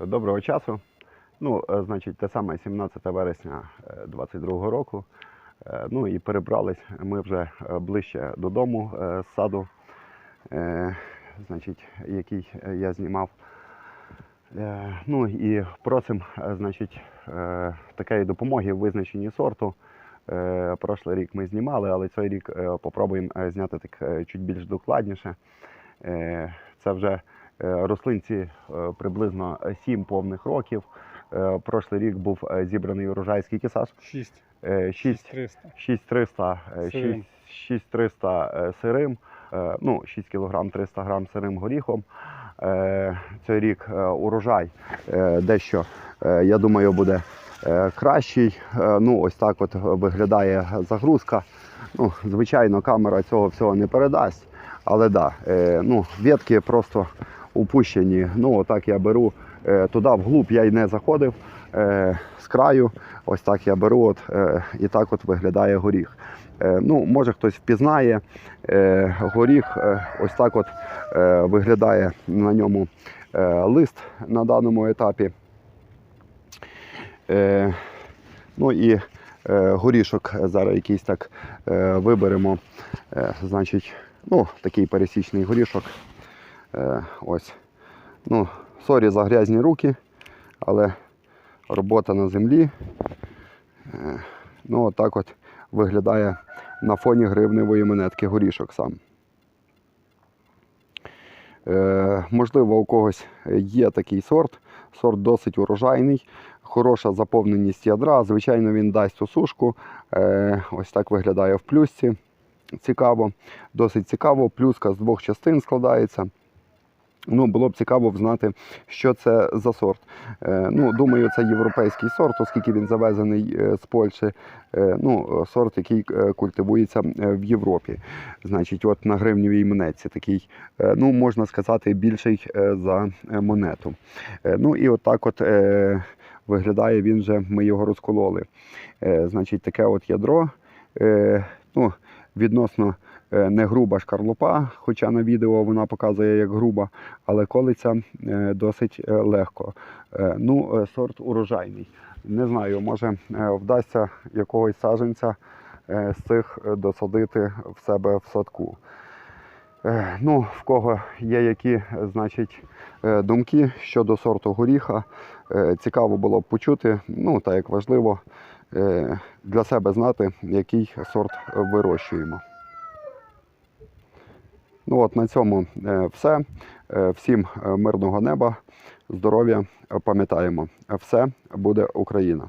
доброго часу. Ну, е, значить, те саме 17 вересня 22 року. Е, Ну і перебрались ми вже е, ближче додому е, з саду, е, значить, який е, я знімав. Е, Ну і просимо, е, значить, е, такої допомоги в визначенні сорту. Е, Прошлий рік ми знімали, але цей рік е, попробуємо е, зняти так е, чуть більш докладніше. Е, Це вже е, рослинці е, приблизно 7 повних років. Е, Прошлий рік був е, зібраний урожай скільки Саш? 6 Е, 6 300. 6300, е, Сирим. 6300 е, сирим, е, ну 6 кг 300 грам сирим горіхом. Е, Цей рік е, урожай е, дещо, е, я думаю, буде е, кращий. Е, Ну, ось так от виглядає загрузка. Ну, звичайно, камера цього всього не передасть. Але да, е, ну, ветки просто упущені. Ну, отак я беру е, туди вглуб я й не заходив е, з краю. Ось так я беру, от, е, і так от виглядає горіх. Ну, може хтось впізнає горіх, ось так от виглядає на ньому лист на даному етапі. Ну і горішок зараз якийсь так виберемо. Значить, ну, такий пересічний горішок. Е, ось. Ну, сорі за грязні руки, але робота на землі. Е, ну, отак от виглядає на фоні гривневої монетки горішок сам. Е, можливо, у когось є такий сорт. Сорт досить урожайний, хороша заповненість ядра. Звичайно, він дасть осушку. Ось так виглядає в плюсці. Цікаво, досить цікаво. Плюска з двох частин складається. Ну, було б цікаво б знати, що це за сорт. Е, ну, думаю, це європейський сорт, оскільки він завезений е, з Польщі. Е, ну, сорт, який культивується в Європі. Значить, от на гривневій монетці такий, ну, можна сказати, більший за монету. Ну і от так от е, виглядає він вже, ми його розкололи. Значить, таке от ядро. Ну, відносно не груба шкарлупа, хоча на відео вона показує як груба, але колиться е, досить е, легко. Е, Ну, е, сорт урожайний. Не знаю, може е, вдасться якогось саджанця е, з цих е, досадити в себе в садку. Е, Ну, в кого є які е, значить, е, думки щодо сорту горіха, е, цікаво було б почути, ну так як важливо е, для себе знати, який сорт вирощуємо. Ну от на цьому е, все. Е, Всім е, мирного неба, здоров'я. Пам'ятаємо, все буде Україна.